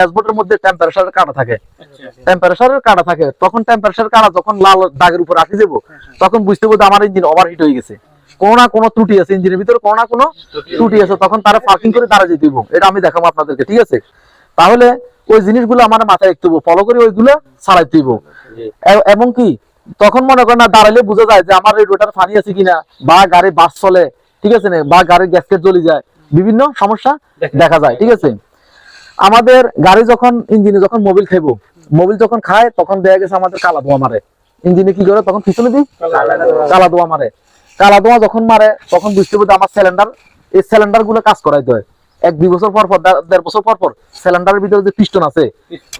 ড্যাশবোর্ডের মধ্যে টেম্পারেচারের কাটা থাকে। আচ্ছা টেম্পারেচারের কাটা থাকে তখন টেম্পারেচার কাটা যখন লাল দাগের উপর আসি দেবো তখন বুঝতে পারব আমার ইঞ্জিন ওভারহিট হয়ে গেছে। কোনো না কোনো ত্রুটি আছে ইঞ্জিনের ভিতরে কোনো না কোনো ত্রুটি আছে তখন তারা পার্কিং করে দাঁড়া যেতে এটা আমি দেখাবো আপনাদেরকে ঠিক আছে? তাহলে ওই জিনিসগুলো আমার মাথায় রাখতে ফলো করে ওইগুলো দিব এবং কি তখন মনে করেন না দাঁড়ালে বোঝা যায় যে আমার রেডিওটার ফানি আছে কিনা বা গাড়ি বাস চলে ঠিক আছে না বা গাড়ির গ্যাসকেট জ্বলি যায়। বিভিন্ন সমস্যা দেখা যায় ঠিক আছে? আমাদের গাড়ি যখন, ইঞ্জিনে যখন মোবিল খাইবো মোবিল যখন খায়, তখন দেখা গেছে আমাদের কালা ধোয়া মারে। ইঞ্জিনে কি করে? তখন পিছনে দিই কালা ধোয়া মারে। কালা ধোয়া যখন মারে, তখন বুঝতে পারবে আমার সিলিন্ডার এই সিলিন্ডারগুলো কাজ করাইতে হয়। এক, দুই বছর পর পর দেড়- বছর পর পর সিলিন্ডারের ভিতরে যে পিস্টন আছে,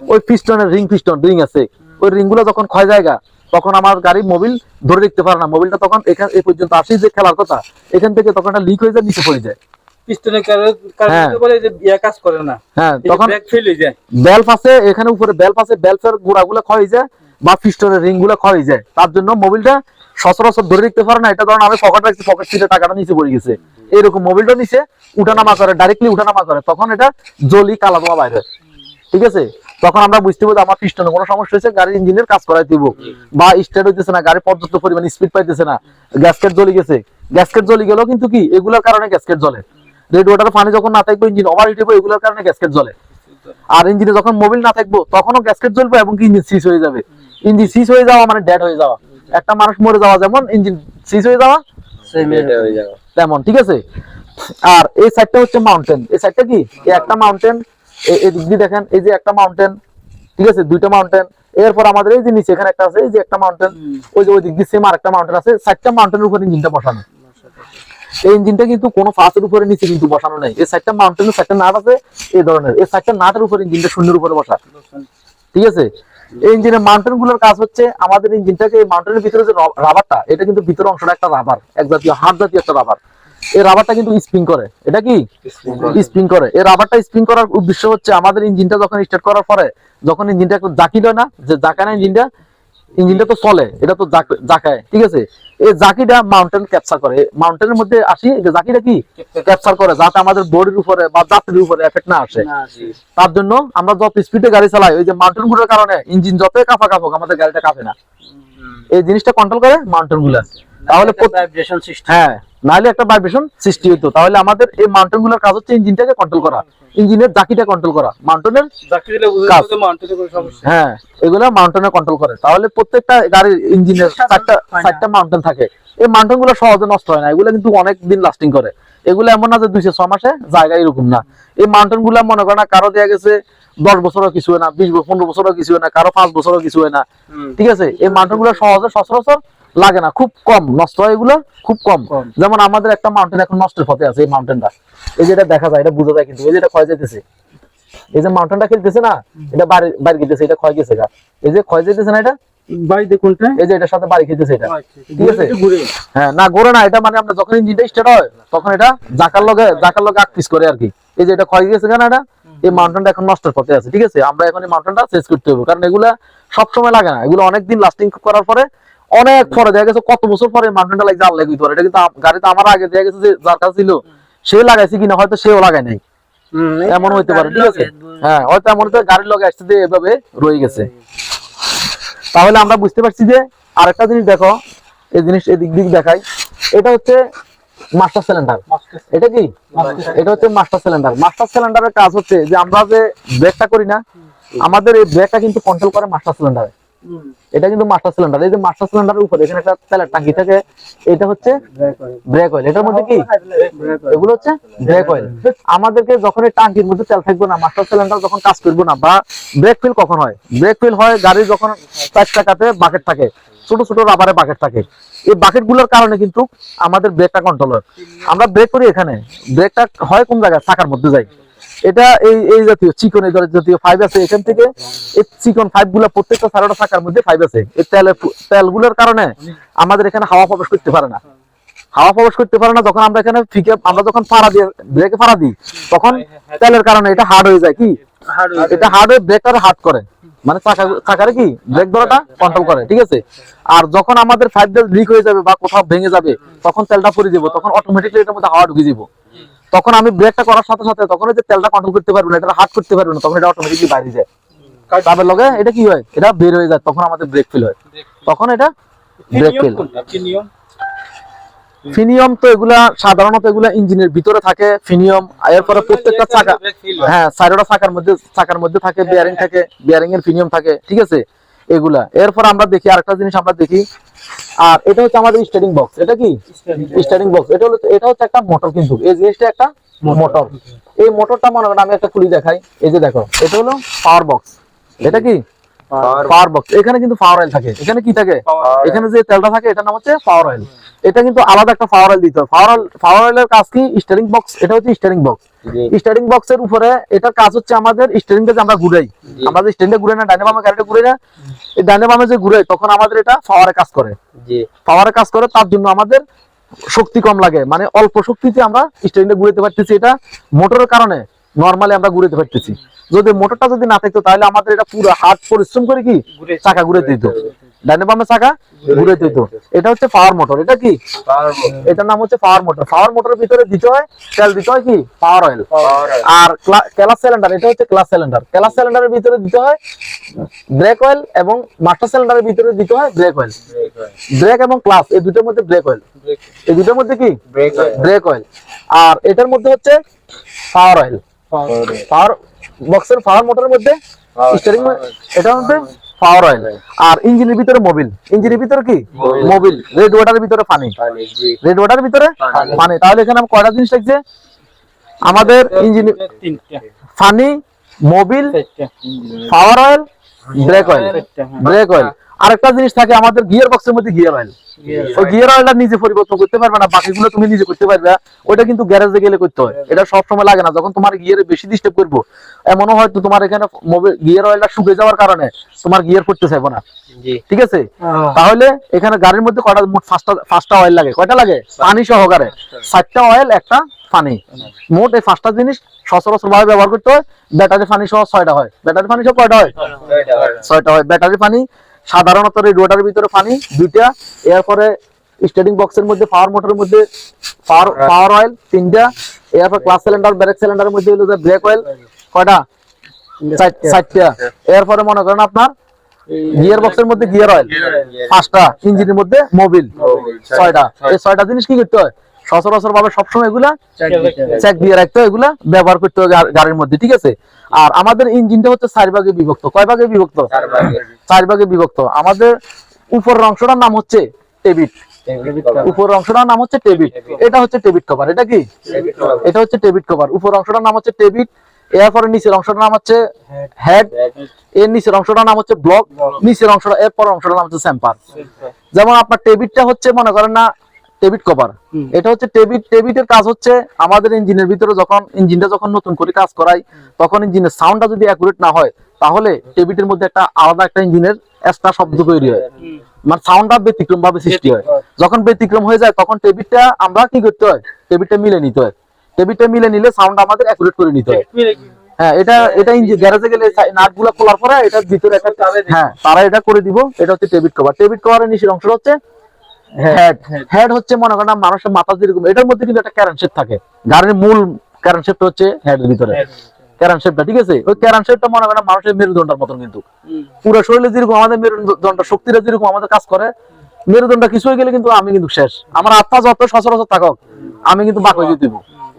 ওই পিস্টনের রিং পিস্টন রিং আছে। ওই রিংগুলো যখন ক্ষয় জায়গা, তখন আমার গাড়ি মোবিল ধরে রাখতে পারে না। মোবিলটা তখন এখান এই পর্যন্ত আসি যে খেলার কথা, এখান থেকে তখন একটা লিক হয়ে যায়, নিচে পড়ে যায়। পিস্টনের কারণে হ্যাঁ। কারণে বলে যে ইয়া কাজ করে না। হ্যাঁ তখন তখন ফেল হয়ে যায়। বেলফ আছে এখানে উপরে বেলফ আছে বেলফের গোড়াগুলো ক্ষয় হয়ে যায় বা পিস্টনের রিংগুলো ক্ষয় হয়ে যায়। তার জন্য মোবিলটা সচরাচর ধরে রাখতে পারে না। এটা ধরুন আমি পকেট রাখছি পকেট থেকে টাকাটা নিচে পড়ে গেছে। এরকম মোবিলটা নিচে উঠানামা করে ডাইরেক্টলি উঠানামা করে। তখন এটা জলি কালা ধোয়া বাইরে ঠিক আছে? তখন আমরা বুঝতে পারব আমার পিস্টনে কোনো সমস্যা হয়েছে গাড়ির ইঞ্জিনের কাজ করাই দিব। বা স্টার্ট হইতেছে না গাড়ি পর্যাপ্ত পরিমাণ স্পিড পাইতেছে না। গ্যাসকেট জ্বলে গেছে। গ্যাসকেট জ্বলে গেলেও কিন্তু কি এগুলোর কারণে গ্যাসকেট জ্বলে। রেড ওয়াটার পানি যখন না থাকবে ইঞ্জিন ওভার হিট হবে এগুলোর কারণে গ্যাসকেট জ্বলে। আর ইঞ্জিনে যখন মোবিল না থাকব তখনও গ্যাসকেট জ্বলবে এবং ইঞ্জিন সিজ হয়ে যাবে। ইঞ্জিন সিজ হয়ে যাওয়া মানে ডেড হয়ে যাওয়া। একটা মানুষ মরে যাওয়া যেমন ইঞ্জিন সিজ হয়ে যাওয়া তেমন ঠিক আছে? আর এই সাইডটা হচ্ছে মাউন্টেন এই সাইডটা কি? এই একটা মাউন্টেন এই দিক দিয়ে দেখেন এই যে একটা মাউন্টেন ঠিক আছে? দুইটা মাউন্টেন এরপর আমাদের এই যে নিচে এখানে একটা আছে এই যে একটা মাউন্টেন ওই যে ওই দিক দিয়ে সেম আরেকটা মাউন্টেন আছে। চারটা মাউন্টেনের উপর ইঞ্জিনটা বসানো। এই ইঞ্জিনটা কিন্তু কোনো ফাঁসের উপরে নিচে কিন্তু বসানো নেই। এই সাইডটা মাউন্টেনের সাইডটা নাট আছে এই ধরনের। এই সাইডটা নাটের উপর ইঞ্জিনটা শূন্যের উপরে বসা। ঠিক আছে? এই ইঞ্জিনের মাউন্টেনগুলোর কাজ হচ্ছে আমাদের ইঞ্জিনটাকে এই মাউন্টেনের ভিতরে যে রাবারটা এটা কিন্তু ভিতরে অংশটা একটা রাবার এক জাতীয় হার্ড জাতীয় একটা রাবার এই রাবারটা কিন্তু স্প্রিং করে। এটা কি? স্প্রিং করে। এই রাবারটা স্প্রিং করার উদ্দেশ্য হচ্ছে আমাদের ইঞ্জিনটা যখন স্টার্ট করার পরে যখন ইঞ্জিনটা একটু জাকি দেয় না যে জাকায় না ইঞ্জিনটা ইঞ্জিনটা তো চলে এটা তো জাক- জাকায়। ঠিক আছে? এই জাকিটা মাউন্টেন ক্যাপচার করে। মাউন্টেনের মধ্যে আসি জাকিটা কি? ক্যাপচার করে। যাতে আমাদের বডির উপরে বা যাত্রীর উপরে এফেক্ট না আসে। তার জন্য আমরা যত স্পিডে গাড়ি চালাই ওই যে মাউন্টেনগুলোর কারণে ইঞ্জিন যতই কাঁপা কাঁপুক আমাদের গাড়িটা কাঁপে না। এই জিনিসটা কন্ট্রোল করে মাউন্টেনগুলা। তাহলে হ্যাঁ। নাহলে একটা ভাইব্রেশন সৃষ্টি হইতো। তাহলে আমাদের এই মাউন্টেনগুলোর কাজ হচ্ছে ইঞ্জিনটাকে কন্ট্রোল করা ইঞ্জিনের জাকিটা কন্ট্রোল করা মাউন্টেনের কাজ। হ্যাঁ এগুলো মাউন্টেনে কন্ট্রোল করে। তাহলে প্রত্যেকটা গাড়ির ইঞ্জিনের চারটা চারটা মাউন্টেন থাকে। এই মাউন্টেনগুলো সহজে নষ্ট হয় না। এগুলো কিন্তু অনেক দিন লাস্টিং করে। এগুলো এমন না যে দুইশো ছ মাসে জায়গা এরকম না। এই মাউন্টেনগুলো মনে করেন না কারও দেওয়া গেছে দশ বছরও কিছু হয় না বিশ বছর পনেরো বছরও কিছু হয় না কারও পাঁচ বছরও কিছু হয় না। ঠিক আছে? এই মাউন্টেনগুলো সহজে সচরাচর লাগে না খুব কম নষ্ট হয় এগুলো খুব কম। যেমন আমাদের একটা মাউন্টেন এখন নষ্টের পথে আছে এই মাউন্টেনটা এই যেটা দেখা যায় এটা বোঝা যায় কিন্তু এই যেটা ক্ষয় যেতেছে এই যে মাউন্টেনটা খেলতেছে না এটা বাড়ি বাড়ি খেলতেছে এটা ক্ষয় গেছে এই যে ক্ষয় যেতেছে না এটা? ভাই দেখুন এই যে এটার সাথে বাড়ি খেলতেছে এটা। ঠিক আছে? হ্যাঁ না ঘোরে না এটা মানে আমরা যখন ইঞ্জিনটা স্টার্ট হয় তখন এটা জাকার লগে জাকার লগে আকপিস করে আর কি। এই যে এটা ক্ষয় গেছে কেন এটা? এই মাউন্টেনটা এখন নষ্টের পথে আছে ঠিক আছে? আমরা এখন এই মাউন্টেনটা চেঞ্জ করতে হবে কারণ এগুলা সবসময় লাগে না। এগুলো অনেকদিন লাস্টিং করার পরে অনেক পরে দেখা গেছে কত বছর পরে মাউন্টেনটা লাগছে আল্লাহ বুঝতে পারে। এটা কিন্তু গাড়িতে আমার আগে দেখা গেছে যে যার কাছে ছিল সে লাগাইছে কিনা হয়তো সেও লাগায় নাই। এমন হইতে পারে ঠিক আছে? হ্যাঁ হয়তো এমন হতে গাড়ির লগে আসছে দিয়ে এভাবে রয়ে গেছে। তাহলে আমরা বুঝতে পারছি যে আরেকটা জিনিস দেখো এই জিনিস এদিক দিক দেখাই। এটা হচ্ছে মাস্টার সিলিন্ডার এটা কি? এটা হচ্ছে মাস্টার সিলিন্ডার মাস্টার সিলিন্ডারের কাজ হচ্ছে যে আমরা যে ব্রেকটা করি না আমাদের এই ব্রেকটা কিন্তু কন্ট্রোল করে মাস্টার সিলিন্ডারে এটা কিন্তু মাস্টার সিলিন্ডার এই যে মাস্টার সিলিন্ডারের উপরে এখানে একটা তেলের টাঙ্কি থাকে এটা হচ্ছে ব্রেক অয়েল এটার মধ্যে কি? এগুলো হচ্ছে ব্রেক অয়েল আমাদেরকে যখন এই টাঙ্কির মধ্যে তেল থাকবে না মাস্টার সিলিন্ডার যখন কাজ করব না বা ব্রেক ফিল কখন হয়? ব্রেক ফিল হয় গাড়ির যখন চার চাকাতে বাকেট থাকে ছোট ছোট রাবারের বাকেট থাকে। এই বাকেটগুলোর কারণে কিন্তু আমাদের ব্রেকটা কন্ট্রোল হয়। আমরা ব্রেক করি এখানে। ব্রেকটা হয় কোন জায়গায়? চাকার মধ্যে যাই। এটা এই এই জাতীয় চিকন এই জাতীয় ফাইভ আছে এখান থেকে। এই চিকন ফাইভগুলো প্রত্যেকটা সারাটা চাকার মধ্যে ফাইভ আছে। এই তেলের তেলগুলোর কারণে আমাদের এখানে হাওয়া প্রবেশ করতে পারে না। হাওয়া প্রবেশ করতে পারে না যখন আমরা এখানে ফিকে আমরা যখন ফাড়া দিয়ে ব্রেকে ফাড়া দিই তখন তেলের কারণে এটা হার্ড হয়ে যায় কি? এটা হার্ড হয়ে ব্রেকটারে হার্ড করে। মানে চাকা চাকারে কি? ব্রেক ধরাটা কন্ট্রোল করে ঠিক আছে? আর যখন আমাদের ফাইভ লিক হয়ে যাবে বা কোথাও ভেঙে যাবে তখন তেলটা পরে যাব তখন অটোমেটিকলি এটার মধ্যে হাওয়া ঢুকে যাব। তখন আমি ব্রেকটা করার সাথে সাথে তখন যে তেলটা কন্ট্রোল করতে পারব না এটা হার্ড করতে পারব না তখন এটা অটোমেটিকলি বাইরে যায়। তারপর লগে এটা কি হয়? এটা বের হয়ে যায় তখন আমাদের ব্রেক ফিল হয়। তখন এটা ব্রেক ফিল ফিনিয়ম তো এগুলা সাধারণত এগুলা ইঞ্জিনের ভিতরে থাকে ফিনিয়ম এরপরে প্রত্যেকটা চাকা হ্যাঁ। সাইডটা চাকার মধ্যে চাকার মধ্যে থাকে বিয়ারিং থাকে বিয়ারিং এর ফিনিয়ম থাকে ঠিক আছে? এগুলা। এরপর আমরা দেখি আরেকটা জিনিস আমরা দেখি। আর এটা হচ্ছে আমাদের স্টারিং বক্স এটা কি? স্টারিং বক্স এটা হলো এটা হচ্ছে একটা মোটর কিন্তু। এই জিনিসটা একটা মোটর এই মোটরটা মনে করেন আমি একটা খুলি দেখাই। এই যে দেখো এটা হলো পাওয়ার বক্স এটা কি? পাওয়ার বক্স এখানে কিন্তু পাওয়ার অয়েল থাকে। এখানে কি থাকে? এখানে যে তেলটা থাকে এটার নাম হচ্ছে পাওয়ার অয়েল এটা কিন্তু আলাদা একটা পাওয়ার অয়েল দিতে হয় পাওয়ার অয়েল পাওয়ার অয়েলের কাজ কি? স্টারিং বক্স এটা হচ্ছে স্টারিং বক্স স্টারিং বক্সের উপরে এটার কাজ হচ্ছে আমাদের স্টারিংটা যে আমরা ঘুরাই। আমরা যে স্টারিংটা ঘুরে না ডাইনে বামে গাড়িটা ঘুরে না এই ডাইনে বামে যে ঘুরাই তখন আমাদের এটা পাওয়ারে কাজ করে। পাওয়ারে কাজ করে তার জন্য আমাদের শক্তি কম লাগে। মানে অল্প শক্তিতে আমরা স্টারিংটা ঘুরাতে পারতেছি এটা। মোটরের কারণে নরমালি আমরা ঘুরাতে পারতেছি যদি মোটরটা যদি না থাকতো তাহলে আমাদের এটা পুরো হাত পরিশ্রম করে কি? চাকা ঘুরে দিত। ডাইনে বামে চাকা ঘুরে দিত। এটা হচ্ছে পাওয়ার মোটর এটা কি? এটার নাম হচ্ছে পাওয়ার মোটর পাওয়ার মোটরের ভিতরে দিতে হয় তেল দিতে হয় কি? পাওয়ার অয়েল আর ক্লাস সিলিন্ডার এটা হচ্ছে ক্লাস সিলিন্ডার ক্লাস সিলিন্ডারের ভিতরে দিতে হয় ব্রেক অয়েল এবং মাস্টার সিলিন্ডারের ভিতরে দিতে হয় ব্রেক অয়েল ব্রেক এবং ক্লাস এই দুটোর মধ্যে ব্রেক অয়েল এই দুটোর মধ্যে কি? ব্রেক ব্রেক অয়েল আর এটার মধ্যে হচ্ছে পাওয়ার অয়েল পাওয়ার বক্সের পাওয়ার মোটরের মধ্যে স্টিয়ারিং এটা হচ্ছে পাওয়ার অয়েল আর ইঞ্জিনের ভিতরে মোবিল ইঞ্জিনের ভিতরে কি? মোবিল রেড ওয়াটারের ভিতরে পানি রেড ওয়াটারের ভিতরে পানি। তাহলে এখানে আমি কয়টা জিনিস লাগছে আমাদের ইঞ্জিন তিনটা পানি Mobil power oil brake oil brake oil আরেকটা জিনিস থাকে আমাদের গিয়ার বক্সের মধ্যে গিয়ার অয়েল ওই গিয়ার অয়েলটা নিজে পরিবর্তন করতে পারবে না বাকিগুলো তুমি নিজে করতে পারবে। ওটা কিন্তু গ্যারেজে গেলে করতে হয়। এটা সব সময় লাগে না। যখন তোমার গিয়ারে বেশি ডিস্টার্ব করব এমনও হয়তো তোমার এখানে গিয়ার অয়েলটা শুকিয়ে যাওয়ার কারণে তোমার গিয়ার করতে চাইব না। ঠিক আছে? তাহলে এখানে গাড়ির মধ্যে কয়টা মোট পাঁচটা পাঁচটা অয়েল লাগে। কয়টা লাগে? পানি সহকারে। চারটা অয়েল একটা পানি। মোট এই পাঁচটা জিনিস সচরাচর ভাবে ব্যবহার করতে হয়। ব্যাটারি পানি সহ ছয়টা হয়। ব্যাটারি পানি সহ কয়টা হয়। ছয়টা হয়। ব্যাটারি পানি সাধারণত রেডিওটার ভিতরে পানি দুইটা এরপরে স্টার্টিং বক্সের মধ্যে পাওয়ার মোটরের মধ্যে পাওয়ার পাওয়ার অয়েল তিনটা এরপর ক্লাস সিলিন্ডার ব্রেক সিলিন্ডারের মধ্যে হলো ব্রেক অয়েল কয়টা? চার- চারটা এরপরে মনে করেন আপনার গিয়ার বক্সের মধ্যে গিয়ার অয়েল পাঁচটা ইঞ্জিনের মধ্যে মোবিল ছয়টা। এই ছয়টা জিনিস কি করতে হয়? সচরাচর ভাবে সবসময় এগুলা চেক দিয়ে রাখতে হয় এগুলা ব্যবহার করতে গা- গাড়ির মধ্যে ঠিক আছে? আর আমাদের ইঞ্জিনটা হচ্ছে চার ভাগে বিভক্ত। কয় ভাগে বিভক্ত? চার ভাগে। চার ভাগে বিভক্ত। আমাদের উপরের অংশটার নাম হচ্ছে টেবিট। উপরের অংশটার নাম হচ্ছে টেবিট। এটা হচ্ছে টেবিট কভার এটা কি? এটা হচ্ছে টেবিট কভার উপরের অংশটার নাম হচ্ছে টেবিট এরপরে নিচের অংশটার নাম হচ্ছে হেড এর নিচের অংশটার নাম হচ্ছে ব্লক নিচের অংশটা এরপর অংশটার নাম হচ্ছে স্যাম্পার যেমন আপনার টেবিটটা হচ্ছে মনে করেন না টেবিট কভার। এটা হচ্ছে টেবিট টেবিটের কাজ হচ্ছে আমাদের ইঞ্জিনের ভিতরে যখন ইঞ্জিনটা যখন নতুন করে কাজ করাই তখন ইঞ্জিনের সাউন্ডটা যদি অ্যাকুরেট না হয় তাহলে টেবিটের মধ্যে একটা আলাদা একটা ইঞ্জিনের এক্সট্রা শব্দ তৈরি হয়। মানে সাউন্ডটা ব্যতিক্রম ভাবে সৃষ্টি হয়। যখন ব্যতিক্রম হয়ে যায় তখন টেবিটটা আমরা কি করতে হয়? টেবিটটা মিলে নিতে হয়। টেবিটটা মিলে নিলে সাউন্ড আমাদের অ্যাকুরেট করে নিতে হয়। হ্যাঁ এটা এটা ইঞ্জিন গ্যারেজে গেলে নাটগুলা খোলার পরে এটার ভিতরে একটা হ্যাঁ তারা এটা করে দিব এটা হচ্ছে টেবিট কভার টেবিট কভারের নিচের অংশ হচ্ছে হেড হেড হচ্ছে মনে করেন মানুষের মাথা যেরকম এটার মধ্যে কিন্তু একটা ক্যারেন শেপ থাকে। গাড়ির মূল ক্যারেন শেপটা হচ্ছে হেডের ভিতরে। শেপটা ঠিক আছে? ওই শেপটা মনে করেন মানুষের মেরুদণ্ডের মতন কিন্তু। পুরো শরীরে যেরকম আমাদের মেরুদণ্ড শক্তিটা যেরকম আমাদের কাজ করে মেরুদণ্ড কিছু হয়ে গেলে কিন্তু আমি কিন্তু শেষ। আমার আত্মা যত সচরাচর থাকক আমি কিন্তু বাক হয়ে দিব।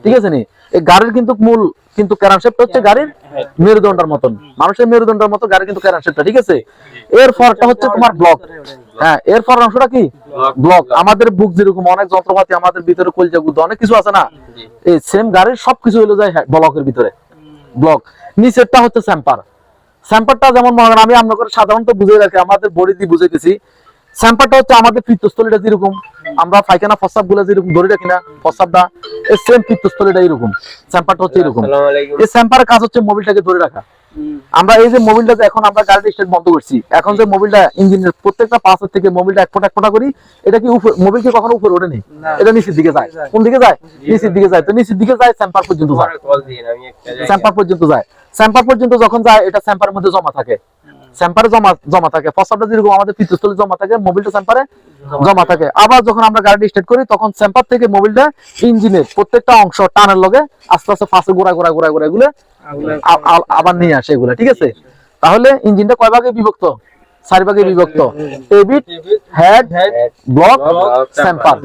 ঠিক আছে নি? এই গাড়ির কিন্তু মূল কিন্তু ক্যারান শেপটা হচ্ছে গাড়ির মেরুদণ্ডের মতন। মানুষের মেরুদণ্ডের মতো গাড়ির কিন্তু ক্যারান শেপটা ঠিক আছে? এর পরটা হচ্ছে তোমার ব্লক হ্যাঁ এর পর অংশটা কি? ব্লক আমাদের বুক যেরকম অনেক যন্ত্রপাতি আমাদের ভিতরে কলজা গুদ অনেক কিছু আছে না? এই সেম গাড়ির সবকিছু হলো যায় ব্লকের ভিতরে। ব্লক নিচেরটা হচ্ছে স্যাম্পার স্যাম্পারটা যেমন মনে আমি আপনাকে সাধারণত বুঝে রাখি আমাদের বডি দিয়ে বুঝাইতেছি স্যাম্পারটা হচ্ছে আমাদের পিত্তস্থলীটা যেরকম আমরা পায়খানা প্রস্রাবগুলো যেরকম ধরে রাখি না প্রস্রাবটা এই সেম পিত্তস্থলীটা এরকম। স্যাম্পারটা হচ্ছে এরকম। আসসালামু আলাইকুম। এই স্যাম্পারের কাজ হচ্ছে মোবিলটাকে ধরে রাখা। আমরা এই যে মোবিলটা এখন আমরা গাড়ি স্টার্ট বন্ধ করছি এখন যে মোবিলটা ইঞ্জিনের প্রত্যেকটা পাশের থেকে মোবিলটা এক ফোটা এক ফোঁটা করি এটা কি উপর মোবিল কি কখনো উপরে ওঠেনি। এটা নিচের দিকে যায়। কোন দিকে যায়? নিচের দিকে যায়। তো নিচের দিকে যায় স্যাম্পার পর্যন্ত যায়। স্যাম্পার পর্যন্ত যায়। স্যাম্পার পর্যন্ত যখন যায় এটা স্যাম্পারের মধ্যে জমা থাকে। স্যাম্পারে জমা জমা থাকে। প্রস্রাবটা যেরকম আমাদের পিত্তস্থলে জমা থাকে মোবিলটা স্যাম্পারে জমা থাকে। আবার যখন আমরা গাড়িটা স্টার্ট করি তখন স্যাম্পার থেকে মোবিলটা ইঞ্জিনের প্রত্যেকটা অংশ টানের লগে আস্তে আস্তে ফাঁসে গোড়া গোড়া গোড়া গোড়া এগুলো আবার নিয়ে আসে এগুলা ঠিক আছে? তাহলে ইঞ্জিনটা কয় ভাগে বিভক্ত? চার ভাগে বিভক্ত। টেবিট হেড ব্লক স্যাম্পার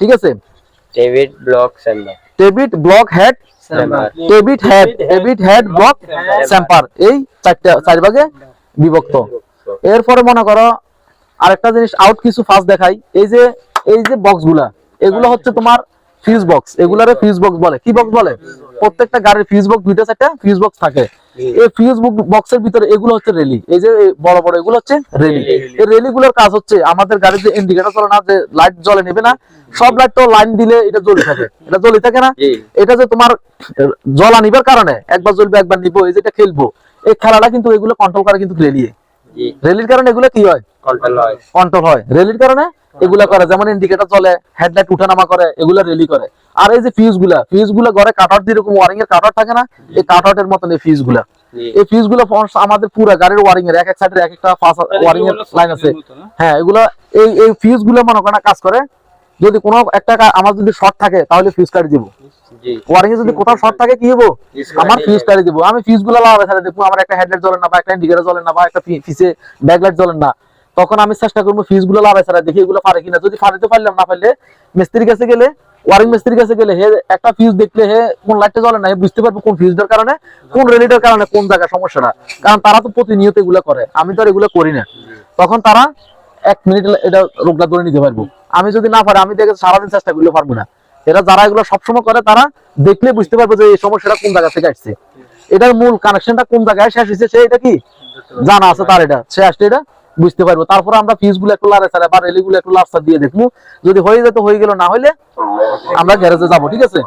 ঠিক আছে? ডেভিড ব্লক সেন্টার টেবিট block head. টেবিট head টেবিট head block স্যাম্পার এই চারটা চার ভাগে বিভক্ত। এরপরে মনে করো আরেকটা জিনিস আউট কিছু ফাস্ট দেখাই। এই যে এই যে বক্সগুলা এগুলো হচ্ছে তোমার ফিউজ বক্স এগুলারে ফিউজ বক্স বলে। কি বক্স বলে? প্রত্যেকটা গাড়ির ফিউজ বক্স দুইটা চারটা ফিউজ বক্স থাকে। এই ফিউজ বক্সের ভিতরে এগুলো হচ্ছে রেলি এই যে বড় বড় এগুলো হচ্ছে রেলি এই রেলি গুলোর কাজ হচ্ছে আমাদের গাড়ির যে ইন্ডিকেটর চলে না যে লাইট জ্বলে নেবে না সব লাইট তো লাইন দিলে এটা জ্বলে থাকে। এটা জ্বলে থাকে না। এটা যে তোমার জলা নিবার কারণে একবার জ্বলবে একবার নিবো এই যেটা খেলব। এই খেলাটা কিন্তু এগুলো কন্ট্রোল করে কিন্তু রেলিয়ে রেলির কারণে এগুলো কি হয়? কন্ট্রোল হয়। কন্ট্রোল হয়। রেলির কারণে এগুলা করে যেমন ইন্ডিকেটর চলে হেডলাইট উঠানামা করে এগুলা রেলি করে। আর এই যে ফিউজগুলা ফিউজগুলা ঘরে কাটআউট যেরকম ওয়ারিং এর কাটআউট থাকে না? এই কাটআউটের মতন এই ফিউজগুলা। এই ফিউজগুলো আমাদের পুরো গাড়ির ওয়ারিং এর এক এক সাইডের এক একটা ওয়ারিং এর লাইন আছে। হ্যাঁ এগুলো এই এই ফিউজগুলো মনে করেন কাজ করে যদি কোনো একটা আমার যদি শর্ট থাকে তাহলে ফিউজ কাটি দিব। ওয়ারিং এ যদি কোথাও শর্ট থাকে কি হব আমার ফিউজ কাটি দিব। আমি ফিউজগুলো লাগাবে তাহলে দেখব আমার একটা হেডলাইট জ্বলে না বা একটা ইন্ডিকেটর জ্বলে না বা একটা ফিসে ব্যাকলাইট জ্বলে না। তখন আমি চেষ্টা করব ফিউজগুলো লাগাবে ছাড়া দেখি এগুলো পারে কিনা। যদি পারিতে পারলাম না পারলে মিস্ত্রির কাছে গেলে ওয়ারিং মিস্ত্রির কাছে গেলে হে একটা ফিউজ দেখলে হে কোন লাইটটা জ্বলে না বুঝতে পারব কোন ফিউজটার কারণে কোন রেলিটার কারণে কোন জায়গায় সমস্যাটা কারণ তারা তো প্রতিনিয়ত এগুলো করে আমি তো আর এগুলো করি না। তখন তারা এক মিনিট এটা রোগটা ধরে নিতে পারব। আমি যদি না পারি, আমি দেখে সারাদিন চেষ্টা করলে পারব না। এরা যারা এগুলো সবসময় করে, তারা দেখলে বুঝতে পারবে যে এই সমস্যাটা কোন জায়গা থেকে আসছে। এটার মূল কানেকশনটা কোন জায়গায় শেষ হয়েছে, সে এটা কি? জানা আছে তার এটা, সে আসছে এটা বুঝতে পারব। তারপর আমরা ফিজগুলো একটু লারে ছাড়া বা রেলি গুলো একটু লাফসার দিয়ে দেখব। যদি হয়ে যেত হয়ে গেল, না হলে আমরা গ্যারেজে যাব, ঠিক আছে?